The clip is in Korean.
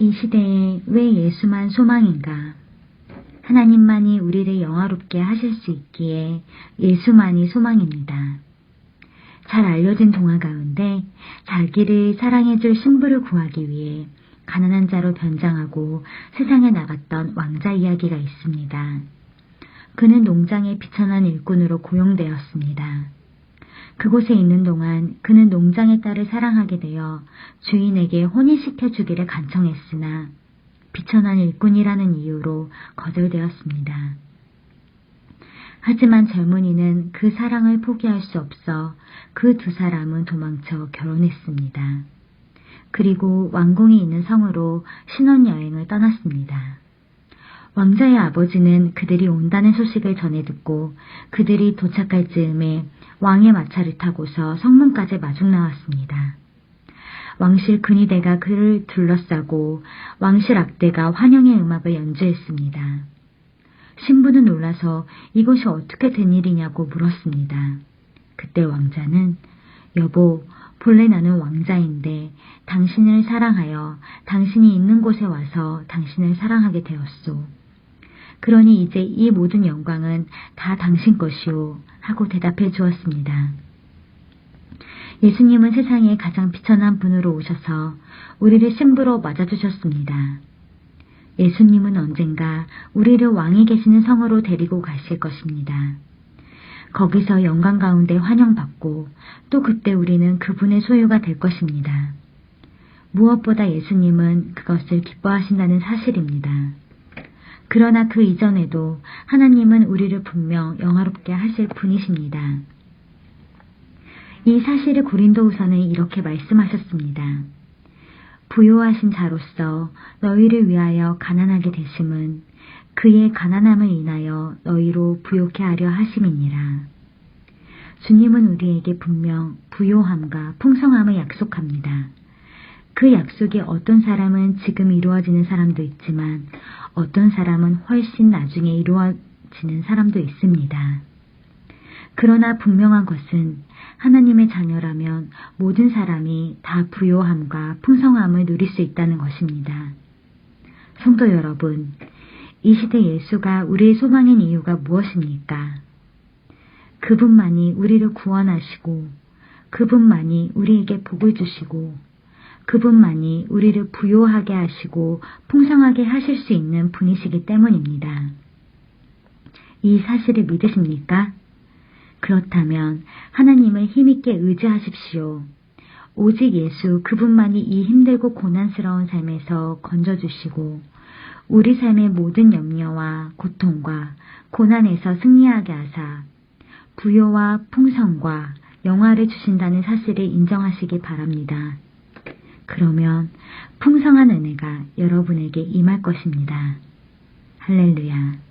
이 시대에 왜 예수만 소망인가? 하나님만이 우리를 영화롭게 하실 수 있기에 예수만이 소망입니다. 잘 알려진 동화 가운데 자기를 사랑해줄 신부를 구하기 위해 가난한 자로 변장하고 세상에 나갔던 왕자 이야기가 있습니다. 그는 농장의 비천한 일꾼으로 고용되었습니다. 그곳에 있는 동안 그는 농장의 딸을 사랑하게 되어 주인에게 혼인시켜 주기를 간청했으나 비천한 일꾼이라는 이유로 거절되었습니다. 하지만 젊은이는 그 사랑을 포기할 수 없어 그 두 사람은 도망쳐 결혼했습니다. 그리고 왕궁이 있는 성으로 신혼여행을 떠났습니다. 왕자의 아버지는 그들이 온다는 소식을 전해 듣고 그들이 도착할 즈음에 왕의 마차를 타고서 성문까지 마중 나왔습니다. 왕실 근위대가 그를 둘러싸고 왕실 악대가 환영의 음악을 연주했습니다. 신부는 놀라서 이것이 어떻게 된 일이냐고 물었습니다. 그때 왕자는 여보, 본래 나는 왕자인데 당신을 사랑하여 당신이 있는 곳에 와서 당신을 사랑하게 되었소. 그러니 이제 이 모든 영광은 다 당신 것이오 하고 대답해 주었습니다. 예수님은 세상에 가장 비천한 분으로 오셔서 우리를 신부로 맞아주셨습니다. 예수님은 언젠가 우리를 왕이 계시는 성으로 데리고 가실 것입니다. 거기서 영광 가운데 환영받고 또 그때 우리는 그분의 소유가 될 것입니다. 무엇보다 예수님은 그것을 기뻐하신다는 사실입니다. 그러나 그 이전에도 하나님은 우리를 분명 영화롭게 하실 분이십니다. 이 사실을 고린도후서는 이렇게 말씀하셨습니다. 부요하신 자로서 너희를 위하여 가난하게 되심은 그의 가난함을 인하여 너희로 부요케 하려 하심이니라. 주님은 우리에게 분명 부요함과 풍성함을 약속합니다. 그 약속이 어떤 사람은 지금 이루어지는 사람도 있지만 어떤 사람은 훨씬 나중에 이루어지는 사람도 있습니다. 그러나 분명한 것은 하나님의 자녀라면 모든 사람이 다 부요함과 풍성함을 누릴 수 있다는 것입니다. 성도 여러분, 이 시대 예수가 우리의 소망인 이유가 무엇입니까? 그분만이 우리를 구원하시고, 그분만이 우리에게 복을 주시고, 그분만이 우리를 부요하게 하시고 풍성하게 하실 수 있는 분이시기 때문입니다. 이 사실을 믿으십니까? 그렇다면 하나님을 힘있게 의지하십시오. 오직 예수 그분만이 이 힘들고 고난스러운 삶에서 건져주시고 우리 삶의 모든 염려와 고통과 고난에서 승리하게 하사 부요와 풍성과 영화를 주신다는 사실을 인정하시기 바랍니다. 그러면 풍성한 은혜가 여러분에게 임할 것입니다. 할렐루야.